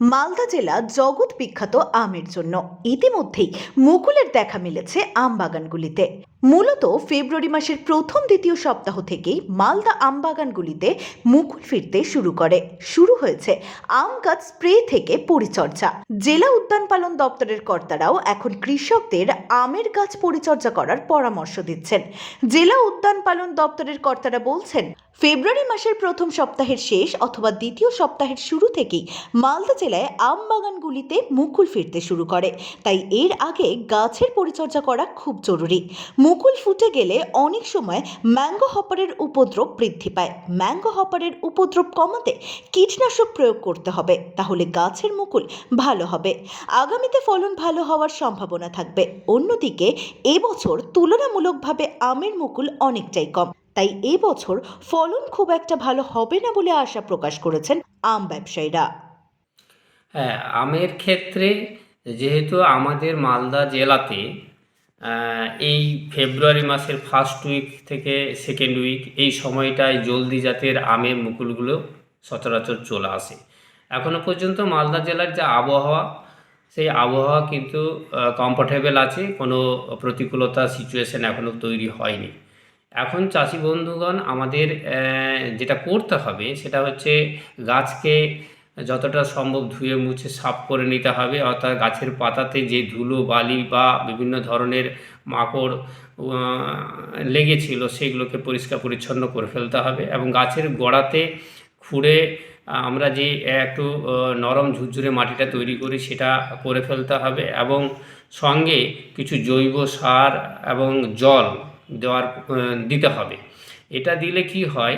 মালদা জেলা জগৎ বিখ্যাত আমের জন্য। ইতিমধ্যেই মুকুলের দেখা মিলেছে আম বাগানগুলিতে মূলত ফেব্রুয়ারি মাসের প্রথম দ্বিতীয় সপ্তাহ থেকেই মালদা আম বাগানগুলিতে মুকুল ফিরতে শুরু করে। শুরু হয়েছে আম গাছ স্প্রে থেকে পরিচর্যা। জেলা উদ্যান পালন দপ্তরের কর্তারাও এখন কৃষকদের আমের গাছ পরিচর্যা করার পরামর্শ দিচ্ছেন। জেলা উদ্যান পালন দপ্তরের কর্তারা বলছেন ফেব্রুয়ারি মাসের প্রথম সপ্তাহের শেষ অথবা দ্বিতীয় সপ্তাহের শুরু থেকেই মালদা জেলায় আম বাগানগুলিতে মুকুল ফিরতে শুরু করে। তাই এর আগে গাছের পরিচর্যা করা খুব জরুরি। মুকুল ফুটে গেলে অনেক সময় ম্যাঙ্গো হপারের উপদ্রব বৃদ্ধি পায়। ম্যাঙ্গো হপারের উপদ্রব কমাতে কীটনাশক প্রয়োগ করতে হবে। তাহলে গাছের মুকুল ভালো হবে। আগামীতে ফলন ভালো হওয়ার সম্ভাবনা থাকবে। অন্যদিকে, এবছর তুলনামূলকভাবে আমের মুকুল অনেকটাই কম। তাই এবছর ফলন খুব একটা ভালো হবে না বলে আশা প্রকাশ করেছেন আম ব্যবসায়ীরা। হ্যাঁ আমের ক্ষেত্রে যেহেতু আমাদের মালদা জেলাতে এই ফেব্রুয়ারি মাসের ফার্স্ট উইক থেকে সেকেন্ড উইক এই সময়টায় জলদি জাতের আমের মুকুলগুলো সচরাচর চলে আসে। এখনও পর্যন্ত মালদা জেলার যে আবহাওয়া, সেই আবহাওয়া কিন্তু কমফোর্টেবল আছে, কোনো প্রতিকূলতা সিচুয়েশন এখনও তৈরি হয়নি। এখন চাষি বন্ধুগণ, আমাদের যেটা করতে হবে সেটা হচ্ছে গাছকে যতটা সম্ভব ধুয়ে মুছে সাফ করে নিতে হবে। অর্থাৎ গাছের পাতাতে যে ধুলো, বালি বা বিভিন্ন ধরনের মাকড় লেগেছিল সেগুলোকে পরিষ্কার পরিচ্ছন্ন করে ফেলতে হবে এবং গাছের গোড়াতে খুঁড়ে আমরা যে একটু নরম ঝুরঝুরে মাটিটা তৈরি করি সেটা করে ফেলতে হবে এবং সঙ্গে কিছু জৈব সার এবং জল দেওয়ার দিতে হবে। এটা দিলে কি হয়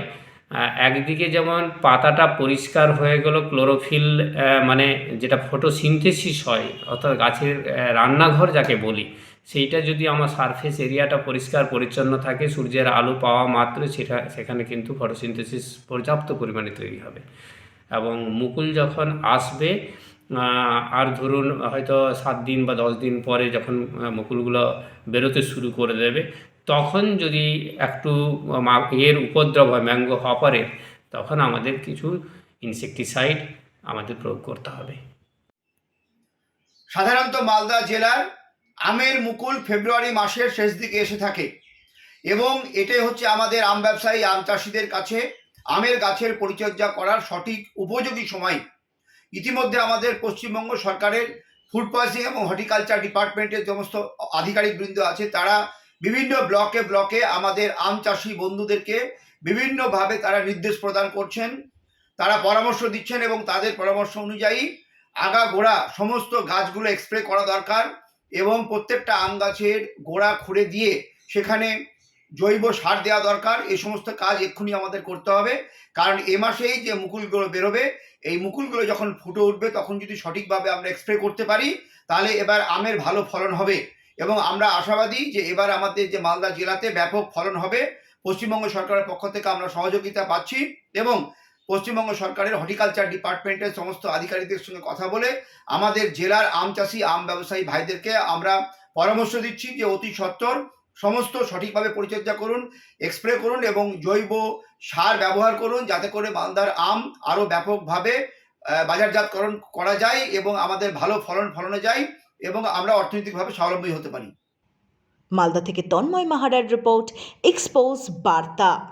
একদিকে যেমন পাতাটা পরিষ্কার হয়ে গেল, ক্লোরোফিল মানে যেটা ফটোসিনথেসিস হয়, অর্থাৎ গাছের রান্নাঘর যাকে বলি, সেইটা যদি আমার সারফেস এরিয়াটা পরিষ্কার, পরিচ্ছন্ন থাকে, সূর্যের আলো পাওয়া মাত্র, সেটা, সেখানে কিন্তু ফটোসিনথেসিস পর্যাপ্ত পরিমাণে তৈরি হবে। এবং মুকুল যখন আসবে আর ধরুন হয়তো সাত দিন বা দশ দিন পরে যখন মুকুলগুলো বেরোতে শুরু করে দেবে তখন যদি একটু এর উপদ্রব হয়, ম্যাঙ্গো হপারের তখন আমাদের কিছু ইনসেকটিসাইড আমাদের প্রয়োগ করতে হবে। সাধারণত মালদা জেলার আমের মুকুল ফেব্রুয়ারি মাসের শেষ দিকে এসে থাকে এবং এটাই হচ্ছে আমাদের আম ব্যবসায়ী, আম চাষিদের কাছে আমের গাছের পরিচর্যা করার সঠিক উপযোগী সময়। ইতিমধ্যে আমাদের পশ্চিমবঙ্গ সরকারের ফুড পয়সিং এবং হর্টিকালচার ডিপার্টমেন্টের সমস্ত আধিকারিকবৃন্দ আছে, তারা বিভিন্ন ব্লকে ব্লকে আমাদের আম চাষি বন্ধুদেরকে বিভিন্নভাবে তারা নির্দেশ প্রদান করছেন। তারা পরামর্শ দিচ্ছেন এবং তাদের পরামর্শ অনুযায়ী আগা গোড়া সমস্ত গাছগুলো এক্সপ্রে করা দরকার এবং প্রত্যেকটা আম গাছের গোড়া খুঁড়ে দিয়ে সেখানে জৈব সার দেওয়া দরকার। এই সমস্ত কাজ এক্ষুনি আমাদের করতে হবে। কারণ এ মাসেই যে মুকুলগুলো বেরোবে, এই মুকুলগুলো যখন ফুটে উঠবে, তখন যদি সঠিকভাবে আমরা এক্সপ্রে করতে পারি, তাহলে এবার আমের ভালো ফলন হবে। এবং আমরা আশাবাদী যে এবার আমাদের যে মালদা জেলাতে ব্যাপক ফলন হবে। পশ্চিমবঙ্গ সরকারের পক্ষ থেকে আমরা সহযোগিতা পাচ্ছি এবং পশ্চিমবঙ্গ সরকারের হর্টিকালচার ডিপার্টমেন্টের সমস্ত আধিকারিকদের সঙ্গে কথা বলে আমাদের জেলার আম চাষি, আম ব্যবসায়ী ভাইদেরকে আমরা পরামর্শ দিচ্ছি যে অতি সত্বর সমস্ত সঠিকভাবে পরিচর্যা করুন, এক্সপ্রে করুন এবং জৈব সার ব্যবহার করুন যাতে করে মালদার আম আরও ব্যাপকভাবে বাজারজাতকরণ করা যায় এবং আমাদের ভালো ফলন ফলনে যায়। এবং আমরা অর্থনৈতিকভাবে স্বাবলম্বী হতে পারি। মালদা থেকে তন্ময় মাহারার রিপোর্ট এক্সপোজ বার্তা।